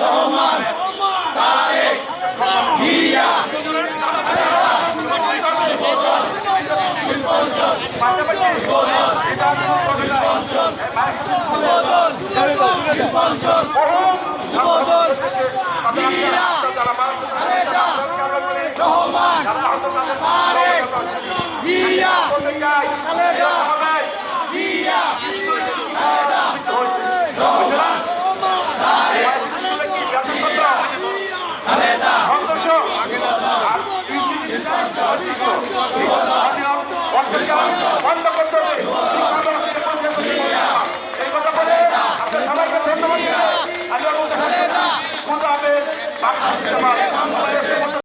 রহমান তারেক হিয়া শিল্পাঞ্চল শিল্পাঞ্চল হিয়া বন্ধ করতে এই কথা বলে আপনার সবাইকে ধন্যবাদ দিতে আমি